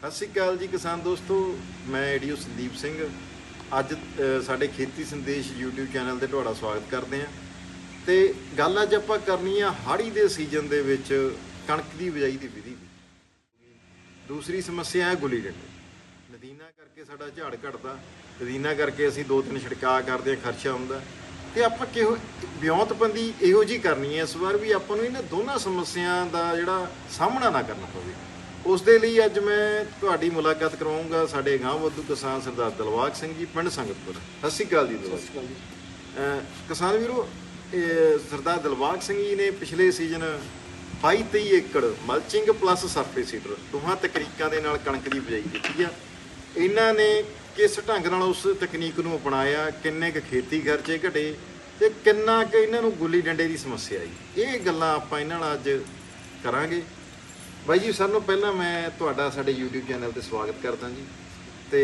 ਸਤਿ ਸ਼੍ਰੀ ਅਕਾਲ ਜੀ ਕਿਸਾਨ ਦੋਸਤੋ, ਮੈਂ ਏਡੀਓ ਸੰਦੀਪ ਸਿੰਘ। ਅੱਜ ਸਾਡੇ ਖੇਤੀ ਸੰਦੇਸ਼ YouTube ਚੈਨਲ ਤੇ ਤੁਹਾਡਾ ਸਵਾਗਤ ਕਰਦੇ ਹਾਂ। ਤੇ ਗੱਲ ਅੱਜ ਆਪਾਂ ਕਰਨੀ ਆ ਹਾੜੀ ਦੇ ਸੀਜ਼ਨ ਦੇ ਵਿੱਚ ਕਣਕ ਦੀ ਬਿਜਾਈ ਦੀ ਵਿਧੀ ਦੀ। ਦੂਸਰੀ ਸਮੱਸਿਆ ਹੈ ਗੁੱਲੀ ਡੰਡੇ। ਨਦੀਨਾ ਕਰਕੇ ਸਾਡਾ ਝਾੜ ਘਟਦਾ। ਨਦੀਨਾ ਕਰਕੇ ਅਸੀਂ ਦੋ ਤਿੰਨ ਛਿੜਕਾਅ ਕਰਦੇ ਹਾਂ, ਖਰਚਾ ਹੁੰਦਾ। ਤੇ ਆਪਾਂ ਕਿਹੋ ਵਿਉਂਤਬੰਦੀ ਇਹੋ ਜੀ ਕਰਨੀ ਹੈ। ਇਸ ਵਾਰ ਵੀ ਆਪਾਂ ਨੂੰ ਇਹਨਾਂ ਦੋਨਾਂ ਸਮੱਸਿਆਵਾਂ ਦਾ ਜਿਹੜਾ ਸਾਹਮਣਾ ਨਾ ਕਰਨਾ ਪਵੇ। ਉਸ ਦੇ ਲਈ ਅੱਜ ਮੈਂ ਤੁਹਾਡੀ ਮੁਲਾਕਾਤ ਕਰਵਾਉਂਗਾ ਸਾਡੇ ਗਾਂਵ ਵੱਧੂ ਕਿਸਾਨ ਸਰਦਾਰ ਦਲਵਾਗ ਸਿੰਘ ਜੀ ਪਿੰਡ ਸੰਗਤਪੁਰ। ਸਤਿ ਸ਼੍ਰੀ ਅਕਾਲ ਜੀ ਦਲਵਾਗ ਕਿਸਾਨ ਵੀਰੋ ਇਹ ਸਰਦਾਰ ਦਿਲਬਾਗ ਸਿੰਘ ਜੀ ਨੇ ਪਿਛਲੇ ਸੀਜ਼ਨ 22 23 ਏਕੜ ਮਲਚਿੰਗ ਪਲੱਸ ਸਰਫੇਸ ਸੀਡਰ ਦੋਹਾਂ ਤਕਨੀਕਾਂ ਦੇ ਨਾਲ ਕਣਕ ਦੀ ਬਿਜਾਈ ਕੀਤੀ ਆ। ਇਹਨਾਂ ਨੇ ਕਿਸ ਢੰਗ ਨਾਲ ਉਸ ਤਕਨੀਕ ਨੂੰ ਅਪਣਾਇਆ ਕਿੰਨੇ ਕੁ ਖੇਤੀ ਖਰਚੇ ਘਟੇ ਤੇ ਕਿੰਨਾ ਕੁ ਇਹਨਾਂ ਨੂੰ ਗੁੱਲੀ ਡੰਡੇ ਦੀ ਸਮੱਸਿਆ ਆਈ? ਇਹ ਗੱਲਾਂ ਆਪਾਂ ਇਹਨਾਂ ਨਾਲ ਅੱਜ ਕਰਾਂਗੇ। ਬਾਈ ਜੀ ਸਭ ਤੋਂ ਪਹਿਲਾਂ ਮੈਂ ਤੁਹਾਡਾ ਸਾਡੇ YouTube ਚੈਨਲ ਤੇ ਸਵਾਗਤ ਕਰਦਾ ਜੀ। ਤੇ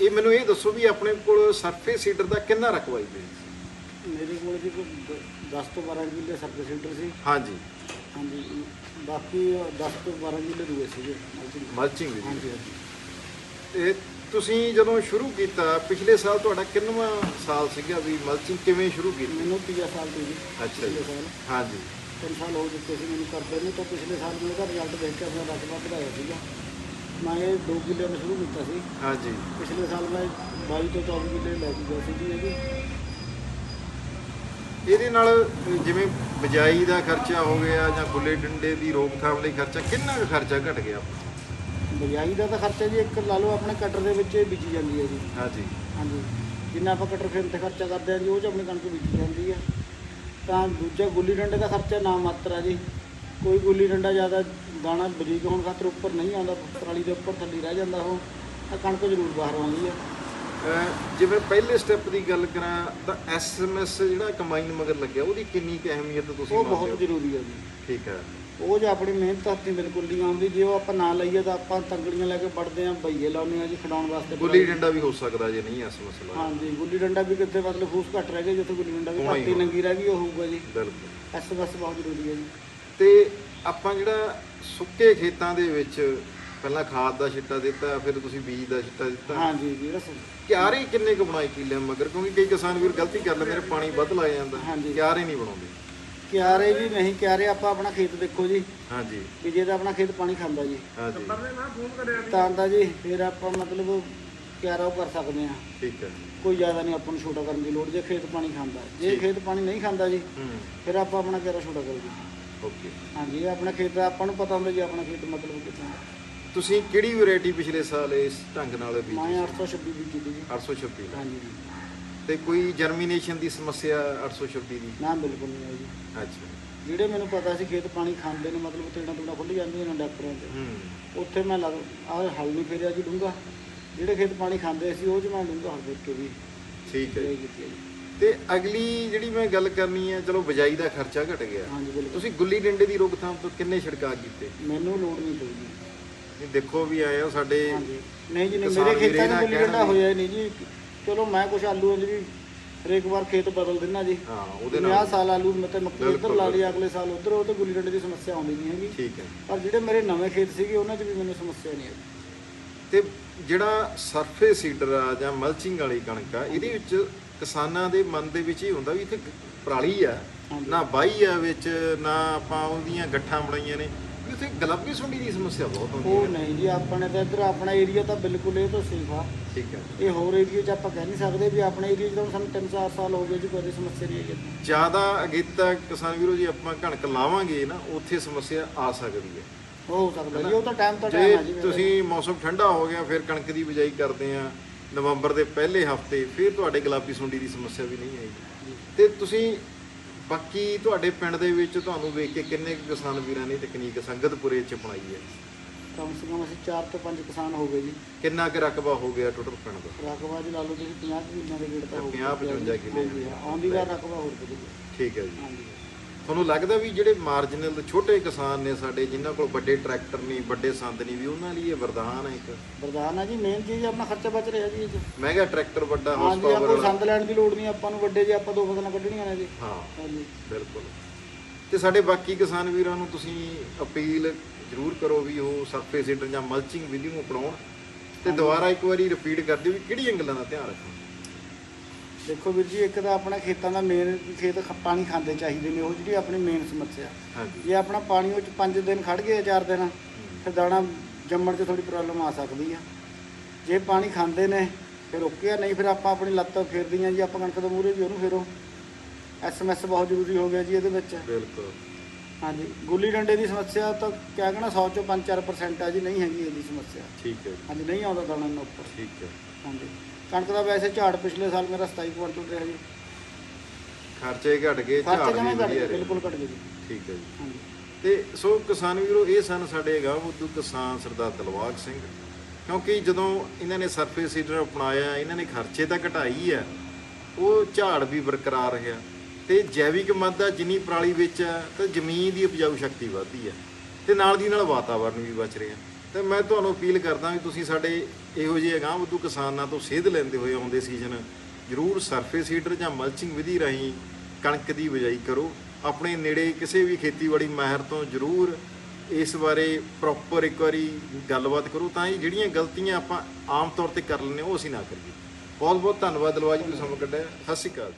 ਇਹ ਮੈਨੂੰ ਇਹ ਦੱਸੋ ਵੀ ਆਪਣੇ ਕੋਲ ਸਰਫੇਸ ਸੀਡਰ ਦਾ ਕਿੰਨਾ ਰਕਬਾ ਹੈ ਮੇਰੇ ਕੋਲ ਜੀ ਕੋਈ 10 ਤੋਂ 12 ਕਿੱਲੇ ਸਰਕਲ ਸੀਟਰ ਸੀ। ਹਾਂਜੀ। ਹਾਂਜੀ ਬਾਕੀ 10 ਤੋਂ 12 ਕਿੱਲੇ ਦੂਏ ਸੀਗੇ ਮਲਚਿੰਗ ਹਾਂਜੀ ਹਾਂਜੀ। ਤੇ ਤੁਸੀਂ ਜਦੋਂ ਸ਼ੁਰੂ ਕੀਤਾ ਪਿਛਲੇ ਸਾਲ ਤੁਹਾਡਾ ਕਿੰਨਵਾਂ ਸਾਲ ਸੀਗਾ ਵੀ ਮਲਚਿੰਗ ਕਿਵੇਂ ਸ਼ੁਰੂ ਕੀਤੀ? ਮੈਨੂੰ ਤੀਆ ਸਾਲ ਤੋਂ ਜੀ ਅੱਛਾ ਜੀ। ਹਾਂਜੀ। ਤਿੰਨ ਸਾਲ ਹੋ ਚੁੱਕੇ ਸੀ ਮੈਨੂੰ ਕਰਦੇ ਨੂੰ ਤਾਂ ਪਿਛਲੇ ਸਾਲ ਮੈਂ ਉਹਦਾ ਰਿਜ਼ਲਟ ਦੇਖ ਕੇ ਆਪਣਾ ਰਕਬਾ ਵਧਾਇਆ ਸੀਗਾ। ਮੈਂ ਇਹ 2 ਕਿੱਲੇ ਤੋਂ ਸ਼ੁਰੂ ਕੀਤਾ ਸੀ। ਹਾਂਜੀ। ਪਿਛਲੇ ਸਾਲ ਮੈਂ 22 ਤੋਂ 24 ਕਿੱਲੇ ਲੈ ਕੇ ਗਿਆ ਸੀ ਜੀ ਇਹਦੀ ਇਹਦੇ ਨਾਲ ਜਿਵੇਂ ਬਿਜਾਈ ਦਾ ਖਰਚਾ ਹੋ ਗਿਆ ਜਾਂ ਗੁੱਲੇ ਡੰਡੇ ਦੀ ਰੋਕਥਾਮ ਲਈ ਖਰਚਾ ਕਿੰਨਾ ਕੁ ਖਰਚਾ ਘਟ ਗਿਆ? ਬਜਾਈ ਦਾ ਤਾਂ ਖਰਚਾ ਜੀ ਇੱਕ ਲਾ ਲਓ ਆਪਣੇ ਕਟਰ ਦੇ ਵਿੱਚ ਬੀਜੀ ਜਾਂਦੀ ਹੈ ਜੀ। ਹਾਂਜੀ। ਹਾਂਜੀ। ਜਿੰਨਾ ਆਪਾਂ ਕਟਰ ਫੇਰ ਤੇ ਖਰਚਾ ਕਰਦੇ ਹਾਂ ਜੀ ਉਹ ਚ ਆਪਣੀ ਕਣਕ ਬੀਜੀ ਜਾਂਦੀ ਹੈ। ਤਾਂ ਦੂਜਾ ਗੁੱਲੀ ਡੰਡੇ ਦਾ ਖਰਚਾ ਨਾ ਮਾਤਰ ਆ ਜੀ। ਕੋਈ ਗੁੱਲੀ ਡੰਡਾ ਜ਼ਿਆਦਾ ਦਾਣਾ ਬਰੀਕ ਹੋਣ ਖਾਤਰ ਉੱਪਰ ਨਹੀਂ ਆਉਂਦਾ ਪਰਾਲੀ ਦੇ ਉੱਪਰ ਥੱਲੇ ਰਹਿ ਜਾਂਦਾ ਉਹ ਤਾਂ ਕਣਕ ਜ਼ਰੂਰ ਬਾਹਰ ਆਉਂਦੀ ਹੈ ਜਿਵੇਂ ਪਹਿਲੇ ਸਟੈਪ ਦੀ ਗੱਲ ਕਰਾਂ ਤਾਂ ਐਸਐਮਐਸ ਜਿਹੜਾ ਕੰਬਾਈਨ ਮਗਰ ਲੱਗਿਆ ਉਹਦੀ ਕਿੰਨੀ ਕੁ ਅਹਿਮੀਅਤ ਤੁਸੀਂ ਉਹ ਬਹੁਤ ਹੋ? ਜ਼ਰੂਰੀ ਹੈ ਜੀ। ਠੀਕ ਹੈ ਉਹ ਜੇ ਆਪਣੀ ਮਿਹਨਤ ਹੱਥੀਂ ਬਿਲਕੁਲ ਨਹੀਂ ਆਉਂਦੀ ਜੇ ਉਹ ਆਪਾਂ ਨਾ ਲਈਏ ਤਾਂ ਆਪਾਂ ਤੰਗੜੀਆਂ ਲੈ ਕੇ ਵੜਦੇ ਆਂ ਬਈਏ ਲਾਉਂਦੇ ਆ ਜੀ ਖਡਾਉਣ ਵਾਸਤੇ ਗੁੱਲੀ ਡੰਡਾ ਵੀ ਹੋ ਸਕਦਾ ਜੇ ਨਹੀਂ ਐਸਐਮਐਸ ਲਾ ਹਾਂਜੀ ਗੁੱਲੀ ਡੰਡਾ ਵੀ ਕਿਤੇ ਮਤਲਬ ਫੂਸ ਘੱਟ ਰਹਿ ਗਏ ਜਿੱਥੇ ਗੁੱਲੀ ਡੰਡਾ ਵੀ ਘੱਟ ਹੀ। ਨੰਗੀ ਰਹਿ ਗਈ ਉਹ ਹੋਊਗਾ ਜੀ। ਬਿਲਕੁਲ। ਐਸ ਬਸ ਬਹੁਤ ਜ਼ਰੂਰੀ ਹੈ ਜੀ। ਤੇ ਆਪਾਂ ਜਿਹੜਾ ਸੁੱਕੇ ਖੇਤਾਂ ਦੇ ਵਿੱਚ ਪਹਿਲਾਂ ਖਾਦ ਦਾ ਛਿੱਟਾ ਦਿੱਤਾ ਫਿਰ ਤੁਸੀਂ ਬੀਜ ਦਾ ਛਿੱਟਾ ਦਿੱਤਾ। ਹਾਂਜੀ ਜਿਹੜਾ ਸ- ਕਿਆਰੇ ਕਿੰਨੇ ਕੁ ਬਣਾਈ ਕਿੱਲੇ ਮਗਰ? ਕਿਉਂਕਿ ਕਈ ਕਿਸਾਨ ਵੀਰ ਗਲਤੀ ਕਰ ਲੈਂਦੇ ਨੇ ਪਾਣੀ ਵੱਧ ਲੱਗ ਜਾਂਦਾ। ਹਾਂਜੀ। ਕਿਆਰੇ ਨਹੀਂ ਬਣਾਉਂਦੇ। ਕਿਆਰੇ ਵੀ ਨਹੀਂ ਕਿਆਰੇ ਆਪਾਂ ਆਪਣਾ ਖੇਤ ਦੇਖੋ ਜੀ। ਹਾਂਜੀ। ਵੀ ਜੇ ਤਾਂ ਆਪਣਾ ਖੇਤ ਪਾਣੀ ਖਾਂਦਾ ਜੀ। ਹਾਂਜੀ। ਤਾਂ ਤਾਂ ਜੀ ਫਿਰ ਆਪਾਂ ਮਤਲਬ ਕਿਆਰਾ ਉਹ ਕਰ ਸਕਦੇ ਆ ਠੀਕ ਹੈ। ਕੋਈ ਜ਼ਿਆਦਾ ਨਹੀਂ ਆਪਾਂ ਨੂੰ ਛੋਟਾ ਕਰਨ ਦੀ ਲੋੜ ਜੇ ਖੇਤ ਪਾਣੀ ਖਾਂਦਾ ਜੇ। ਖੇਤ ਪਾਣੀ ਨਹੀਂ ਖਾਂਦਾ ਜੀ ਹੂੰ। ਫਿਰ ਆਪਾਂ ਆਪਣਾ ਕਿਆਰਾ ਛੋਟਾ ਕਰੀਏ ਓਕੇ। ਹਾਂਜੀ ਇਹ ਆਪਣਾ ਖੇਤ ਆਪਾਂ ਨੂੰ ਪਤਾ ਹੁੰਦਾ ਜੀ ਆਪਣਾ ਖੇਤ ਮਤਲਬ ਕਿੱਥੇ ਤੁਸੀਂ ਕਿਹੜੀ ਵੈਰਾਈਟੀ ਪਿਛਲੇ ਸਾਲ ਇਸ ਢੰਗ ਨਾਲ ਬੀਜੀ ਮੈਂ 826 ਬੀਜੀ ਦੀ ਜੀ। 826 ਨਾਲ? ਹਾਂਜੀ। ਤੇ ਕੋਈ ਜਰਮੀਨੇਸ਼ਨ ਦੀ ਸਮੱਸਿਆ 826 ਦੀ? ਨਾ ਬਿਲਕੁਲ ਨਹੀਂ ਹੈ ਜੀ। ਅੱਛਾ। ਜਿਹੜੇ ਮੈਨੂੰ ਪਤਾ ਸੀ ਖੇਤ ਪਾਣੀ ਖਾਂਦੇ ਨੇ ਮਤਲਬ ਤੇੜਾ ਤੁੜਾ ਖੁੱਲ ਜਾਂਦੀਆਂ ਨੇ ਡਾਕਟਰਾਂ ਤੇ। ਹੂੰ। ਉੱਥੇ ਮੈਂ ਲੱਗ ਆਹ ਹਲ ਨਹੀਂ ਫੇਰਿਆ ਜੀ ਡੂੰਗਾ ਜਿਹੜੇ ਖੇਤ ਪਾਣੀ ਖਾਂਦੇ ਸੀ ਉਹ ਚ ਮੈਂ ਡੂੰਗਾ ਹਲ ਫੇਰ ਕੇ ਵੀ ਠੀਕ ਹੈ। ਕੀਤੀ ਹੈ ਜੀ। ਤੇ ਅਗਲੀ ਜਿਹੜੀ ਮੈਂ ਗੱਲ ਕਰਨੀ ਹੈ ਚਲੋ ਬਿਜਾਈ ਦਾ ਖਰਚਾ ਘਟ ਗਿਆ। ਹਾਂਜੀ ਬਿਲਕੁਲ। ਤੁਸੀਂ ਗੁੱਲੀ ਡੰਡੇ ਦੀ ਰੋਕਥਾਮ ਤੋਂ ਕਿੰਨੇ ਛਿੜਕਾਅ ਕੀਤੇ? ਮੈਨੂੰ ਲੋੜ ਨਹੀਂ ਪਈ ਜੀ। ਇਹ ਦੇਖੋ ਵੀ ਆਏ ਆ ਸਾਡੇ ਹਾਂਜੀ ਨਹੀਂ ਜੀ ਨਹੀਂ ਕਿਸਾਨ ਮੇਰੇ ਵੀਰ ਖੇਤਾਂ 'ਚ ਇਹਨਾਂ ਗੁੱਲੀ ਕਹਿਣ ਡੰਡਾ ਵੀ- ਹੋਇਆ ਹੀ ਨਹੀਂ ਜੀ। ਚਲੋ ਮੈਂ ਕੁਛ ਆਲੂ ਅੰਜ ਵੀ ਹਰੇਕ ਵਾਰ ਖੇਤ ਬਦਲ ਦਿੰਨਾ ਜੀ। ਹਾਂ ਉਹਦੇ ਨਾਲ। ਸਾਲ ਆਲੂ ਮਤਲਬ ਮੱਕੀ ਇੱਧਰ ਲਾ ਲਈ ਅਗਲੇ ਸਾਲ ਉੱਧਰ ਉਹ ਤੇ ਗੁੱਲੀ ਡੰਡੇ ਦੀ ਸਮੱਸਿਆ ਆਉਂਦੀ ਨਹੀਂ ਹੈਗੀ। ਠੀਕ ਹੈ। ਪਰ ਜਿਹੜੇ ਮੇਰੇ ਨਵੇਂ ਖੇਤ ਸੀਗੇ ਉਹਨਾਂ 'ਚ ਵੀ ਮੈਨੂੰ ਸਮੱਸਿਆ ਨਹੀਂ ਆਈ। ਤੇ ਜਿਹੜਾ ਸਰਫੇ ਸੀਡਰ ਆ ਜਾਂ ਮਲਚਿੰਗ ਵਾਲੀ ਕਣਕ ਆ ਇਹਦੇ ਵਿੱਚ ਕਿਸਾਨਾਂ ਦੇ ਮਨ ਦੇ ਵਿੱਚ ਇਹ ਹੁੰਦਾ ਵੀ ਇੱਥੇ ਪਰਾਲੀ ਆ। ਨਾ ਬਾਈ ਆ ਵਿੱਚ ਨਾ ਆਪਾਂ ਉਹਦੀਆਂ ਗੱਠਾਂ ਬਣਾਈਆਂ ਨੇ। ਉੱਥੇ ਗੁਲਾਬੀ ਸੁੰਡੀ ਦੀ ਸਮੱਸਿਆ ਬਹੁਤ ਹੁੰਦੀ ਉਹ ਹੈ? ਨਹੀਂ ਜੀ ਆਪਣੇ ਤਾਂ ਇੱਧਰ ਆਪਣਾ ਏਰੀਆ ਤਾਂ ਬਿਲਕੁਲ ਇਹ ਤੋਂ ਸੇਫ ਆ। ਠੀਕ ਹੈ। ਇਹ ਹੋਰ ਏਰੀਆ 'ਚ ਆਪਾਂ ਕਹਿ ਨਹੀਂ ਸਕਦੇ ਵੀ ਆਪਣੇ ਏਰੀਆ 'ਚ ਤਾਂ ਸਾਨੂੰ 3-4 ਸਾਲ ਹੋ ਗਏ ਜੀ ਕੋਈ ਸਮੱਸਿਆ ਨਹੀਂ ਹੈਗੀ। ਜ਼ਿਆਦਾ ਅਗੇਤਾ ਕਿਸਾਨ ਵੀਰੋ ਜੀ ਆਪਾਂ ਕਣਕ ਲਾਵਾਂਗੇ ਨਾ ਉੱਥੇ ਸਮੱਸਿਆ ਆ ਸਕਦੀ ਹੈ। ਉਹ ਹੋ ਸਕਦਾ ਜੀ ਉਹ ਤਾਂ ਟਾਈਮ ਤਾਂ ਟਾਈਮ ਜੇ ਆ ਜੀ ਤੁਸੀਂ ਮੌਸਮ ਠੰਡਾ ਹੋ ਗਿਆ ਫਿਰ ਕਣਕ ਦੀ ਬਿਜਾਈ ਕਰਦੇ ਆ ਨਵੰਬਰ ਦੇ ਪਹਿਲੇ ਹਫ਼ਤੇ ਫਿਰ ਤੁਹਾਡੇ ਗੁਲਾਬੀ ਸੁੰਡੀ ਦੀ ਸਮੱਸਿਆ ਵੀ ਨਹੀਂ ਆਏਗੀ। ਤੇ ਤੁਸੀਂ ਬਾਕੀ ਤੁਹਾਡੇ ਪਿੰਡ ਦੇ ਵਿੱਚ ਤੁਹਾਨੂੰ ਵੇਖ ਕੇ ਕਿੰਨੇ ਕੁ ਕਿਸਾਨ ਵੀਰਾਂ ਨੇ ਤਕਨੀਕ ਸੰਗਤਪੁਰੇ ਚ ਅਪਣਾਈ ਹੈ? ਕਮ ਸੇ ਕਮ ਅਸੀਂ 4 ਤੋਂ 5 ਕਿਸਾਨ ਹੋ ਗਏ ਜੀ। ਕਿੰਨਾ ਕੁ ਰਕਬਾ ਹੋ ਗਿਆ ਟੋਟਲ ਪਿੰਡ ਦਾ? ਰਕਬਾ ਜੀ ਲਾ ਲਓ ਤੁਸੀਂ 50 ਕਿੱਲਿਆਂ ਦੇ ਗੇੜ ਤਾਂ ਹੋ 50 55 ਕਿੱਲੇ। ਆਉਂਦੀ ਵਾਰ ਰਕਬਾ ਹੋਰ ਵਧੀ ਠੀਕ ਹੈ ਜੀ। ਹਾਂਜੀ। ਤੁਹਾਨੂੰ ਲੱਗਦਾ ਵੀ ਜਿਹੜੇ ਮਾਰਜਨਲ ਛੋਟੇ ਕਿਸਾਨ ਨੇ ਸਾਡੇ ਜਿਨ੍ਹਾਂ ਕੋਲ ਵੱਡੇ ਟਰੈਕਟਰ ਨਹੀਂ ਵੱਡੇ ਸੰਦ ਨਹੀਂ ਵੀ ਉਹਨਾਂ ਲਈ ਇਹ ਵਰਦਾਨ ਹੈ ਇੱਕ? ਵਰਦਾਨ ਆ ਜੀ ਮੇਨ ਚੀਜ਼ ਆਪਣਾ ਖਰਚਾ ਬਚ ਰਿਹਾ ਜੀ ਇਹ 'ਚ। ਮਹਿੰਗਾ ਟਰੈਕਟਰ ਵੱਡਾ ਆਪਾਂ ਪਾਵਰ ਨੂੰ ਸੰਦ ਲੈਣ ਦੀ ਲੋੜ ਨਹੀਂ ਆਪਾਂ ਨੂੰ ਵੱਡੇ ਜੇ ਆਪਾਂ ਦੋ ਫਸਲਾਂ ਕੱਢਣੀਆਂ ਨੇ ਜੀ। ਹਾਂ ਬਿਲਕੁਲ। ਤੇ ਸਾਡੇ ਬਾਕੀ ਕਿਸਾਨ ਵੀਰਾਂ ਨੂੰ ਤੁਸੀਂ ਅਪੀਲ ਜਰੂਰ ਕਰੋ ਵੀ ਉਹ ਸਰਫੇਸ ਸੀਡਰ ਜਾਂ ਮਲਚਿੰਗ ਵਿਧੀ ਨੂੰ ਅਪਣਾਉਣ ਤੇ ਦੁਬਾਰਾ ਇੱਕ ਵਾਰੀ ਰਿਪੀਟ ਕਰ ਦਿਓ ਵੀ ਕਿਹੜੀਆਂ ਗੱਲਾਂ ਦਾ ਧਿਆਨ ਰੱਖਣਾ। ਦੇਖੋ ਵੀਰ ਜੀ ਇੱਕ ਤਾਂ ਆਪਣਾ ਖੇਤਾਂ ਦਾ ਮੇਨ ਖੇਤ ਖ- ਪਾਣੀ ਖਾਂਦੇ ਚਾਹੀਦੇ ਨੇ ਉਹ ਜਿਹੜੀ ਆਪਣੀ ਮੇਨ ਸਮੱਸਿਆ। ਹਾਂਜੀ। ਜੇ ਆਪਣਾ ਪਾਣੀ ਉਹ 'ਚ 5 ਦਿਨ ਖੜ ਗਏ 4 ਦਿਨ ਫਿਰ ਦਾਣਾ ਜੰਮਣ 'ਚ ਥੋੜੀ ਪ੍ਰੋਬਲਮ ਆ ਸਕਦੀ ਆ। ਜੇ ਪਾਣੀ ਖਾਂਦੇ ਨੇ ਫਿਰ ਓਕੇ ਆ ਨਹੀਂ ਫਿਰ ਆਪਾਂ ਆਪਣੀ ਲੱਤ ਫੇਰਦੀਆਂ ਜੀ ਆਪਾਂ ਕਣਕ ਦੇ ਮੂਹਰੇ ਵੀ ਉਹਨੂੰ ਫੇਰੋ। ਐਸਐਮਐਸ ਬਹੁਤ ਜ਼ਰੂਰੀ ਹੋ ਗਿਆ ਜੀ ਇਹਦੇ ਵਿੱਚ। ਬਿਲਕੁਲ। ਹਾਂਜੀ ਗੁੱਲੀ ਡੰਡੇ ਦੀ ਸਮੱਸਿਆ ਤਾਂ ਕਿਆ ਕਹਿਣਾ 100 ਚੋਂ 5-4% ਆ ਜੀ ਨਹੀਂ ਹੈਗੀ ਇਹਦੀ ਸਮੱਸਿਆ। ਠੀਕ ਹੈ ਜੀ, ਹਾਂਜੀ ਨਹੀਂ ਆਉਂਦਾ ਦਾਣਾ ਇਹਨਾਂ ਉੱਪਰ। ਠੀਕ ਹੈ। ਹਾਂਜੀ। ਕਣਕ ਦਾ ਵੈਸੇ ਝਾੜ ਪਿਛਲੇ ਸਾਲ ਮੇਰਾ 27 ਕੁਇੰਟਲ ਰਿਹਾ ਜੀ। ਖਰਚੇ ਘਟ ਗਏ ਝਾੜ ਖਰਚੇ ਵੀ ਜਮਾ ਘੱਟ ਵਧੀਆ ਗਏ ਰਿਹਾ। ਬਿਲਕੁਲ ਘੱਟ ਗਏ ਜੀ। ਠੀਕ ਹੈ ਜੀ। ਹਾਂਜੀ। ਤੇ ਸੋ ਕਿਸਾਨ ਵੀਰੋ ਇਹ ਸਨ ਸਾਡੇ ਗਾਂਵ ਉਦੋਂ ਕਿਸਾਨ ਸਰਦਾਰ ਦਲਵਾਗ ਸਿੰਘ। ਕਿਉਂਕਿ ਜਦੋਂ ਇਹਨਾਂ ਨੇ ਸਰਫੇਸ ਸੀਡਰ ਅਪਣਾਇਆ ਇਹਨਾਂ ਨੇ ਖਰਚੇ ਤਾਂ ਘਟਾਈ ਆ ਉਹ ਝਾੜ ਵੀ ਬਰਕਰਾਰ ਰਿਹਾ। ਤੇ ਜੈਵਿਕ ਮਾਦਾ ਜਿੰਨੀ ਪਰਾਲੀ ਵਿੱਚ ਆ ਤਾਂ ਜ਼ਮੀਨ ਦੀ ਉਪਜਾਊ ਸ਼ਕਤੀ ਵਧਦੀ ਆ। ਤੇ ਨਾਲ ਦੀ ਨਾਲ ਵਾਤਾਵਰਣ ਵੀ ਬਚ ਰਿਹਾ। ਤੇ ਮੈਂ ਤੁਹਾਨੂੰ ਅਪੀਲ ਕਰਦਾ ਵੀ ਤੁਸੀਂ ਸਾਡੇ ਇਹੋ ਜਿਹੇ ਅਗਾਂਹ ਵਧੂ ਕਿਸਾਨਾਂ ਤੋਂ ਸੇਧ ਲੈਂਦੇ ਹੋਏ ਆਉਂਦੇ ਸੀਜ਼ਨ, ਜ਼ਰੂਰ ਸਰਫੇਸ ਹੀਟਰ ਜਾਂ ਮਲਚਿੰਗ ਵਿਧੀ ਰਾਹੀਂ ਕਣਕ ਦੀ ਬਿਜਾਈ ਕਰੋ। ਆਪਣੇ ਨੇੜੇ ਕਿਸੇ ਵੀ ਖੇਤੀਬਾੜੀ ਮਾਹਿਰ ਤੋਂ ਜ਼ਰੂਰ ਇਸ ਬਾਰੇ ਪ੍ਰੋਪਰ ਇੱਕ ਵਾਰੀ ਗੱਲਬਾਤ ਕਰੋ, ਤਾਂ ਇਹ ਜਿਹੜੀਆਂ ਗਲਤੀਆਂ ਆਪਾਂ ਆਮ ਤੌਰ ਤੇ ਕਰ ਲੈਂਦੇ ਹਾਂ, ਉਹ ਅਸੀਂ ਨਾ ਕਰੀਏ। ਬਹੁਤ ਬਹੁਤ ਧੰਨਵਾਦ ਦਲਵਾਜ ਜੀ, ਤੁਸੀਂ ਸਮਾਂ ਕੱਢਿਆ। ਸਤਿ ਸ਼੍ਰੀ ਅਕਾਲ।